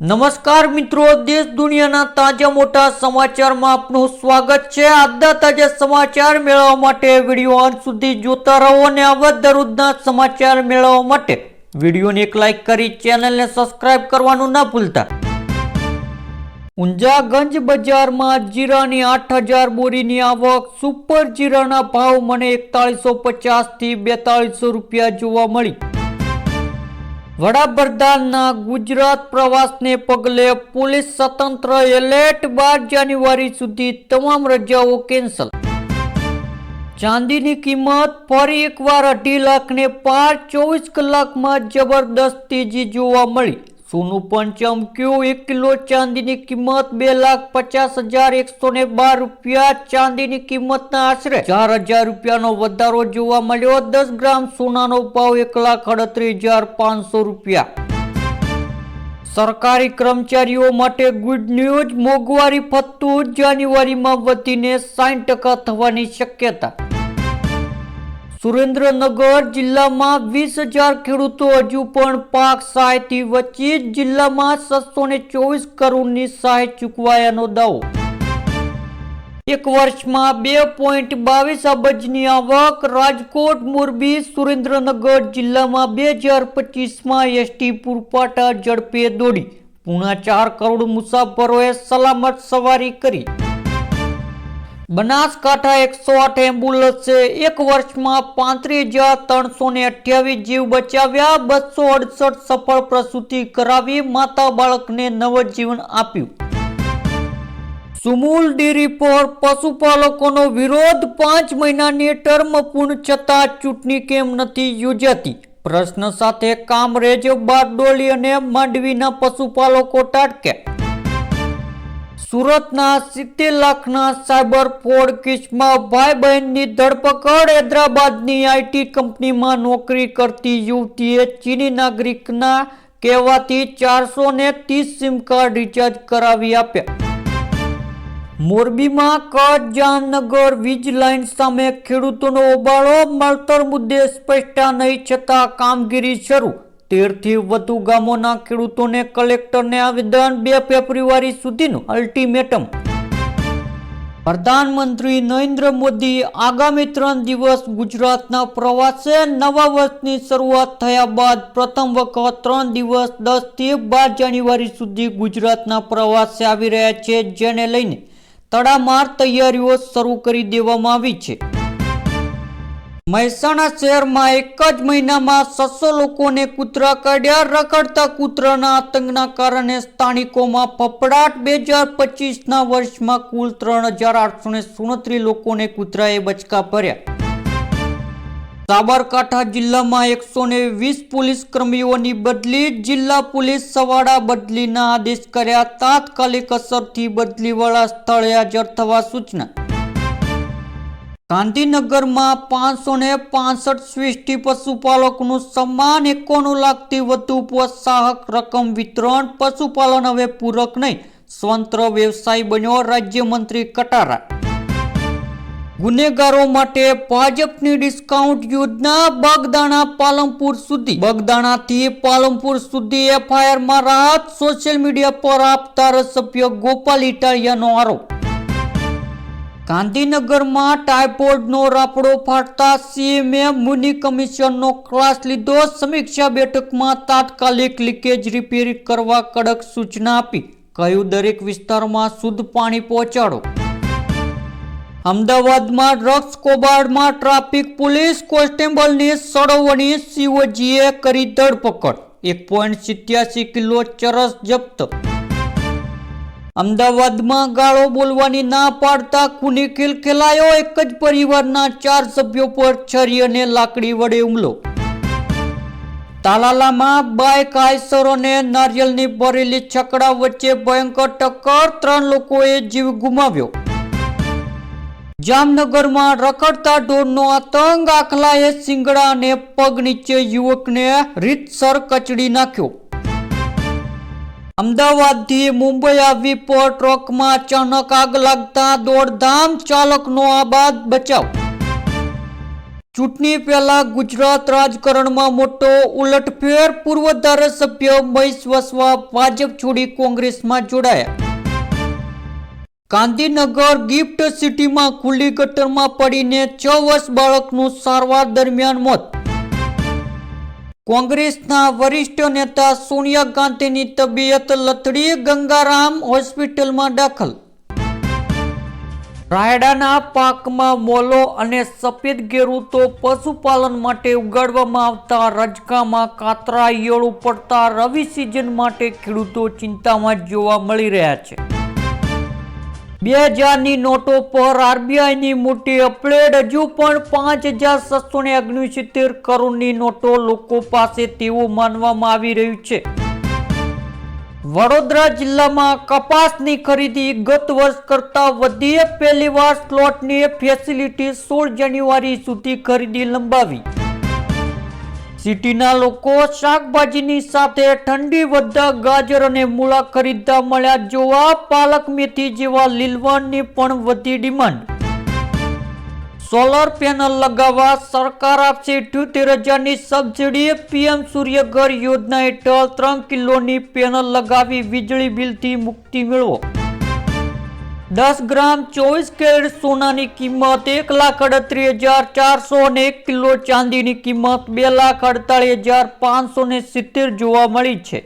નમસ્કાર મિત્રો, દેશ દુનિયાના તાજા મોટા સમાચારમાં આપનું સ્વાગત છે. આજના તાજા સમાચાર મેળવવા માટે વીડિયો અંત સુધી જોતા રહો અને આવા દરરોજના સમાચાર મેળવવા માટે વિડીયોને એક લાઇક કરી ચેનલને સબસ્ક્રાઇબ કરવાનું ના ભૂલતા. ઊંઝાગંજ બજારમાં જીરાની આઠ હજાર બોરીની આવક, સુપર જીરાના ભાવ મને એકતાળીસો પચાસથી બેતાળીસો રૂપિયા જોવા મળી. વડાપ્રધાનના ગુજરાત પ્રવાસને પગલે પોલીસ સ્વતંત્ર એલર્ટ બાર જાન્યુઆરી સુધી તમામ રજાઓ કેન્સલ. ચાંદીની કિંમત ફરી એકવાર અઢી લાખને પાર ચોવીસ કલાકમાં જબરદસ્ત તેજી જોવા મળી. સોનું પણ ચમક્યું. એક કિલો ચાંદીની કિંમત બે લાખ પચાસ હજાર એકસો ને બાર રૂપિયા. ચાંદીની કિંમતના આશરે ચાર હજાર રૂપિયાનો વધારો જોવા મળ્યો. દસ ગ્રામ સોનાનો ભાવ એક લાખ અડત્રીસ હજાર પાંચસો રૂપિયા. સરકારી કર્મચારીઓ માટે ગુડ ન્યૂઝ. મોંઘવારી ફતું જાન્યુઆરીમાં વધીને સાઠ ટકા થવાની શક્યતા. સુરેન્દ્રનગર જિલ્લામાં વીસ હજાર ખેડૂતો હજુ પણ પાક સહાયથી વચ્ચે જિલ્લામાં છસો ને ચોવીસ કરોડની સહાય ચૂકવાયાનો દાવો. એક વર્ષમાં બે પોઈન્ટ બાવીસ અબજની આવક રાજકોટ, મોરબી, સુરેન્દ્રનગર જિલ્લામાં બે હજાર પચીસમાં એસટી પૂરપાટા ઝડપે દોડી. પૂણા ચાર કરોડ મુસાફરોએ સલામત સવારી કરી. બનાસકાંઠા એકસો આઠ એમ્બ્યુલન્સે એક વર્ષમાં પાંત્રીસ હજાર ત્રણસો ને અઠ્યાવીસ જીવ બચાવ્યા. બસો અડસઠ સફળ પ્રસૂતિ કરાવી. માતા બાળકને નવજીવન આપ્યું. સુમૂલ ડેરી પર પશુપાલકોનો વિરોધ. પાંચ મહિનાની ટર્મ પૂર્ણ છતાં ચૂંટણી કેમ નથી યોજાતી? પ્રશ્ન સાથે કામરેજ, બારડોલી અને માંડવીના પશુપાલકો તાટક્યા સુરતના સિત્તેર લાખના સાયબર ફ્રોડ કેસમાં ભાઈ બહેનની ધરપકડ. હૈદરાબાદની આઈટી કંપનીમાં નોકરી કરતી યુવતીએ ચીની નાગરિકના કહેવાથી ચારસો ને ત્રીસ સિમ કાર્ડ રિચાર્જ કરાવી આપ્યા. મોરબીમાં કચ્છ જામનગર વીજ લાઇન સામે ખેડૂતોનો ઓબાળો મળતર મુદ્દે સ્પષ્ટતા નહીં છતાં કામગીરી શરૂ. તેરથી વધુ ગામોના ખેડૂતોને કલેક્ટરને આવેદન બે ફેબ્રુઆરી સુધીનું અલ્ટિમેટમ પ્રધાનમંત્રી નરેન્દ્ર મોદી આગામી ત્રણ દિવસ ગુજરાતના પ્રવાસે નવા વર્ષની શરૂઆત થયા બાદ પ્રથમ વખત ત્રણ દિવસ દસથી બાર જાન્યુઆરી સુધી ગુજરાતના પ્રવાસે આવી રહ્યા છે, જેને લઈને તડામાર તૈયારીઓ શરૂ કરી દેવામાં આવી છે. મહેસાણા શહેરમાં એક જ મહિનામાં છસો લોકોને કૂતરા કાઢ્યા. રખડતા કૂતરાના આતંકના કારણે સ્થાનિકોમાં ફફડાટ. બે હજાર પચીસના વર્ષમાં કુલ ત્રણ હજાર આઠસો ને સુડત્રીસ લોકોને કૂતરાએ બચકા ભર્યા. સાબરકાંઠા જિલ્લામાં એકસો ને વીસ પોલીસ કર્મીઓની બદલી. જિલ્લા પોલીસ સવાડા બદલીના આદેશ કર્યા. તાત્કાલિક અસરથી બદલીવાળા સ્થળે હાજર થવા સૂચના. ગાંધીનગરમાં પાંચસો ને પાસઠ સ્વીષ્ટી પશુપાલકનું સન્માન એકોણું લાખથી વધુ પ્રોત્સાહક રકમ વિતરણ પશુપાલન હવે પૂરક નહીં. સ્વતંત્ર વ્યવસાય બન્યો રાજ્યમંત્રી કટારા. ગુનેગારો માટે ભાજપની ડિસ્કાઉન્ટ યોજના બગદાણા પાલમપુર સુધી. બગદાણાથી પાલમપુર સુધી એફઆઈઆરમાં રાહત, સોશિયલ મીડિયા પર આપતા ધારાસભ્ય ગોપાલ ઇટાલિયાનો આરોપ. ગાંધીનગરમાં ટાઇફોઇડનો રાફડો ફાટતા સીએમએ મુનિ કમિશનનો ક્લાસ લીધો. સમીક્ષા બેઠકમાં તાત્કાલિક લીકેજ રિપેર કરવા કડક સૂચના આપી. કહ્યું, દરેક વિસ્તારમાં શુદ્ધ પાણી પહોંચાડો. અમદાવાદમાં ડ્રગ્સ કૌભાંડમાં ટ્રાફિક પોલીસ કોન્સ્ટેબલની સળવણી સીઓજીએ કરી ધરપકડ. એક પોઈન્ટ સિત્યાસી કિલો ચરસ જપ્ત અમદાવાદમાં ગાળો બોલવાની ના પાડતા ખૂની ખેલખેલાયો એક જ પરિવારના ચાર સભ્યો પર છરી અને લાકડી વડે હુમલો. તાલાલામાં બાઇક આયસર અને નારિયેલની ભરેલી છકડા વચ્ચે ભયંકર ટક્કર ત્રણ લોકોએ જીવ ગુમાવ્યો. જામનગરમાં રખડતા ઢોરનો આતંક, આખલાએ સિંગડા અને પગ નીચે યુવકને રીતસર કચડી નાખ્યો. અમદાવાદથી મુંબઈ આવી પર ટ્રકમાં અચાનક આગ લાગતા દોડધામ ચાલકનો આબાદ બચાવ. ચૂંટણી પહેલા ગુજરાત રાજકારણમાં મોટો ઉલટફેર, પૂર્વ ધારાસભ્ય મહેશ વસવા ભાજપ છોડી કોંગ્રેસમાં જોડાયા. ગાંધીનગર ગિફ્ટ સિટીમાં ખુલ્લી ગટરમાં પડીને છ વર્ષ બાળકનું સારવાર દરમિયાન મોત. કોંગ્રેસના વરિષ્ઠ નેતા સોનિયા ગાંધીની તબિયત લથડી ગંગારામ હોસ્પિટલમાં દાખલ. રાયડાના પાકમાં મોલો અને સફેદ ઘેરું તો પશુપાલન માટે ઉગાડવામાં આવતા રજકામાં કાતરા, ઈયળો પડતા રવિ સિઝન માટે ખેડૂતો ચિંતામાં જોવા મળી રહ્યા છે. બે હજારની નોટો પર આરબીઆઈની મોટી અપડેટ. હજુ પણ પાંચ હજાર છસો ને ઓગણસિત્તેર કરોડની નોટો લોકો પાસે તેવું માનવામાં આવી રહ્યું છે. વડોદરા જિલ્લામાં કપાસની ખરીદી ગત વર્ષ કરતાં વધી પહેલીવાર સ્લોટની ફેસિલિટી સોળ જાન્યુઆરી સુધી ખરીદી લંબાવી. સિટીના લોકો શાકભાજીની સાથે ઠંડી વધતા ગાજર અને મૂળા ખરીદતા મળ્યા જોવા. પાલક મેથી જેવા લીલવણની પણ વધી ડિમાન્ડ. સોલર પેનલ લગાવવા સરકાર આપશે ઇઠ્યોતેર હજારની સબસિડી. પીએમ સૂર્યઘર યોજના હેઠળ ત્રણ કિલોની પેનલ લગાવી વીજળી બિલથી મુક્તિ મેળવો. દસ ગ્રામ ચોવીસ કેરેટ સોનાની કિંમત એક લાખ અડત્રીસ હજાર ચારસો અને એક કિલો ચાંદીની કિંમત બે લાખ અડતાલીસ હજાર પાંચસો ને સિત્તેર જોવા મળી છે.